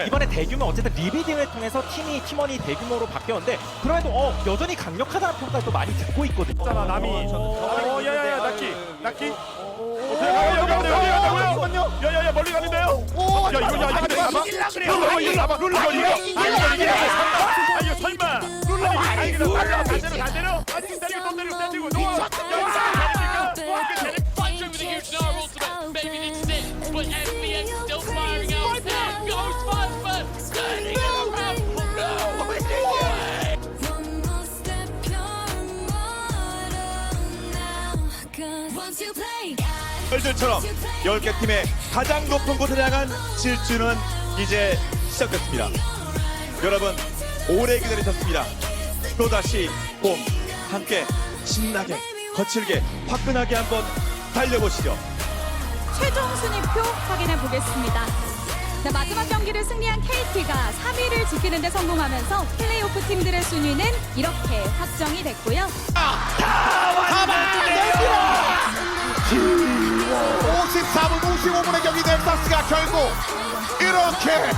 네. 이번에 대규모 어쨌든 리비딩을 통해서 팀이 팀원이 대규모로 바뀌었는데 그래도 어, 여전히 강력하다는 평가를 또 많이 듣고 있거든요. 있잖아 남이. 어 야야야 낙기. 낙기. 야야야 멀리 가는데요. 야 이거 야 이거 이거 나봐 룰라 이거 이거 이거. 아 이거 설마. 룰라 아 이거 달려 다 때려 다 때려 월들처럼 10개 팀의 가장 높은 곳에 향한 질주는 이제 시작됐습니다. 여러분 오래 기다리셨습니다. 또다시 봄 함께 신나게 거칠게 화끈하게 한번 달려보시죠. 최종 순위표 확인해 보겠습니다. 네, 마지막 경기를 승리한 KT가 3위를 지키는 데 성공하면서 플레이오프 팀들의 순위는 이렇게 확정이 됐고요. 54분 55분의 경기 넥서스가 결국 이렇게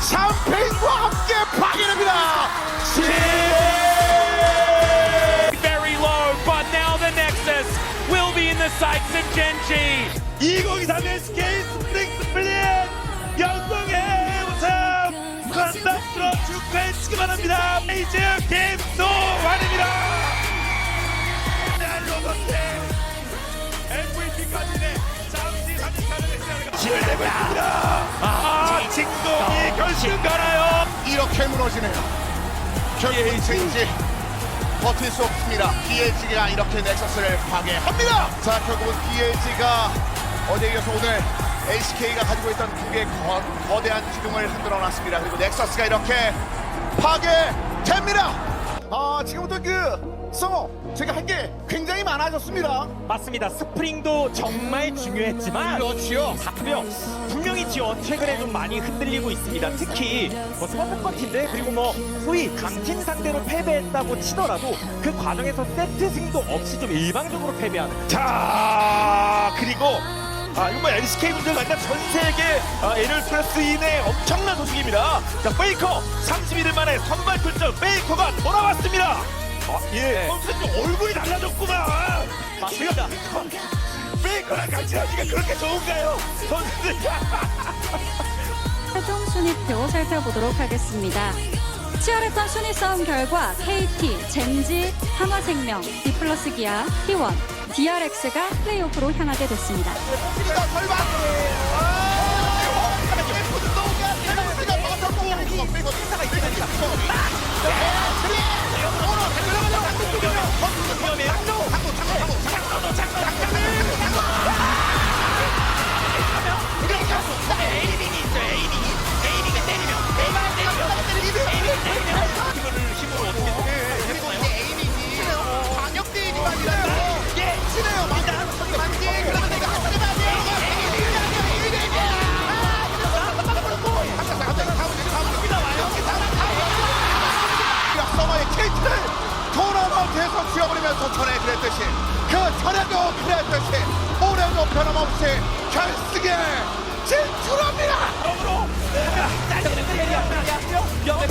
샴페인과 함께 파괴됩니다. very low but now the Nexus will be in the sights of Genji 2023 SK 스프링 스플릿 영동의 우승 컨셉으로 축하해 주기 바랍니다. 이제 게임 소환입니다. 힘을 내고 있습니다. 아, 진동이 결승 가나요? 이렇게 무너지네요. 결국 체인지 버틸 수 없습니다. BLG가 이렇게 넥서스를 파괴합니다. 자, 결국은 BLG가 어제 이어서 오늘 LCK가 가지고 있던 두 개의 거, 거대한 기둥을 흔들어 놨습니다. 그리고 넥서스가 이렇게 파괴됩니다. 아, 지금부터 그 성호 제가 할게 굉장히 많아졌습니다. 맞습니다. 스프링도 정말 중요했지만 그렇지요. 다크요 분명히 지어 최근에 좀 많이 흔들리고 있습니다. 특히 뭐 서브컨티인데 그리고 뭐 소위 강팀 상대로 패배했다고 치더라도 그 과정에서 세트 승도 없이 좀 일방적으로 패배하는 자 그리고 아 이거 뭐 LCK 분들 만난 전 세계 아, NL 플러스 인의 엄청난 소식입니다. 자 페이커 31일 만에 선발 출전 페이커가 돌아왔습니다. 아, 예, 선수들 얼굴이 달라졌구만. 맞습니다. 페이커랑 같이 하기가 그렇게 좋은가요, 선수들? 최종 순위 표 살펴보도록 하겠습니다. 치열했던 순위 싸움 결과 KT, 젠지, 한화생명, 디플러스 기아, T1, DRX가 플레이오프로 향하게 됐습니다. 전에 그랬듯이 그 전에도 그랬듯이 올해도 변함없이 결승에 진출합니다. 아따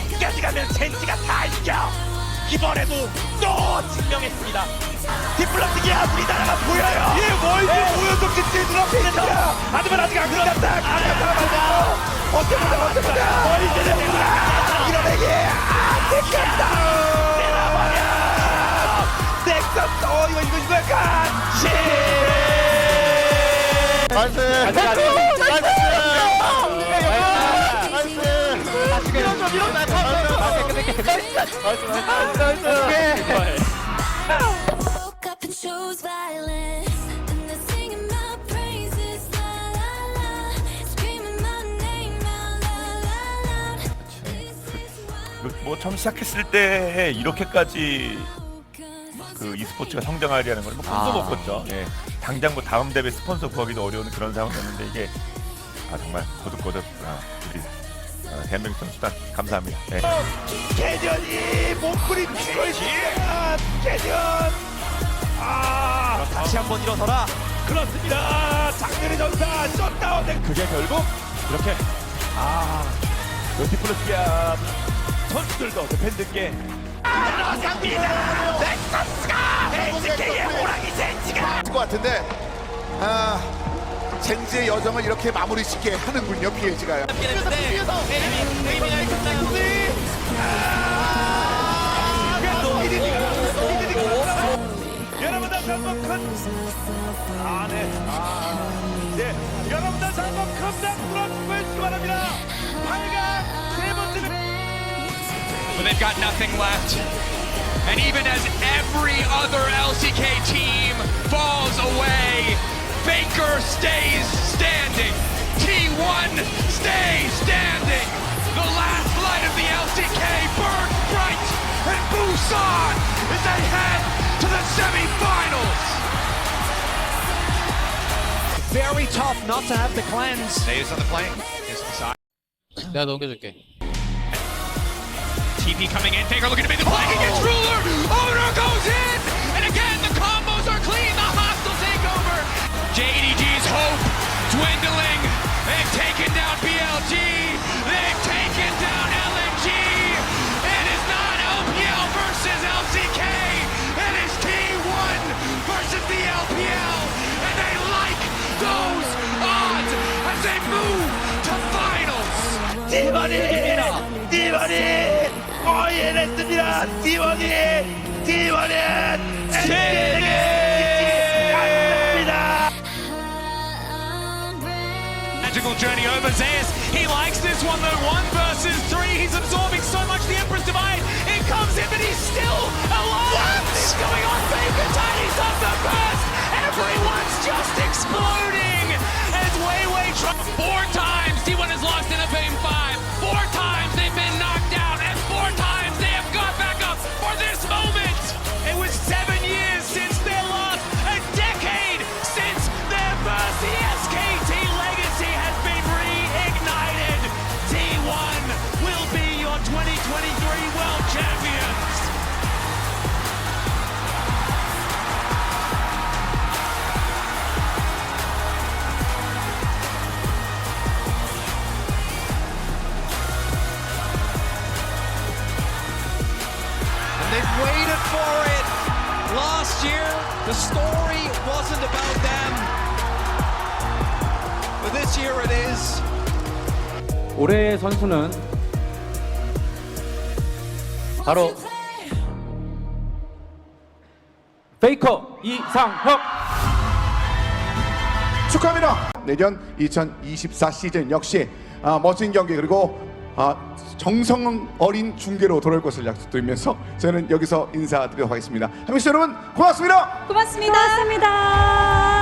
끝까지 가면 젠지가 다 이겨. 이번에도 또 증명했습니다. 디플러스 기아 우리나라가 보여요. 예, 뭘지 보여줬기 때문에 하지만 아직 안 끝났다. 안 끝났다. 어떻게 보자, 어떻게 보자. 머리 때려내구나. 이러내기. 안 됐겠다. 때려버려. 넥서스. 어, 이거, 이거, 이거 같이. 나이스. 나이스. 나이스. 밀어줘, 밀어줘. Woke up and chose violence. And they're singing my praises, la la la. Screaming my name out, la la la. 뭐 처음 시작했을 때 이렇게까지 그 e스포츠가 성장하리라는 걸뭐 꿈도 아. 못 꿨죠. 예. 당장 뭐 다음 대회 스폰서 구하기도 어려운 그런 상황이었는데 이게 아 정말 거듭거듭 아, 우리 아, 대한민국 선수단 감사합니다. 예. 개년이 몸부림 있습니다. 개년. 아 다시 한번 일어서라. 그렇습니다. 장렬의 전사 셧다운된 그게 결국 이렇게 아 노티플러스기아 선수들도 그 팬들께 나갑니다. 넥서스가 HK의 호랑이 젠지가 것 같은데 아 젠지의 여정을 이렇게 마무리 짓게 하는군요 PLG가요. 여러분 다시 한번 큰 아네 아네 여러분 다시 한번 큰 박수로 보여주시기 바랍니다. 8강 세 번째. But they've got nothing left. And even as every other LCK team falls away, Baker stays standing. T1 stays standing. The last light of the LCK burns bright. And Busan is ahead to the semifinals. Very tough not to have the cleanse. Stays on the plane. 내가 넘겨줄게. TP coming in. Faker looking to make the play. He gets ruler. Owner goes in. 디머니 디머니 오해냈습니다 디머니 디머니 엔딩입니다 Magical journey over Zeus. He likes this one though. One versus three. He's absorbing so much the Emperor's Divide. It comes in, but he's still alive. What's going on? Baker Tiny's up the burst. Everyone's just exploding. As Wei Wei tries four times. Story wasn't about them. But this year it is. 올해의 선수는 바로 페이커 이상혁 축하합니다. 내년 2024 시즌 역시 아, 멋진 경기 그리고 아, 정성 어린 중계로 돌아올 것을 약속드리면서 저는 여기서 인사드리도록 하겠습니다. 한민씨 여러분 고맙습니다. 고맙습니다. 고맙습니다.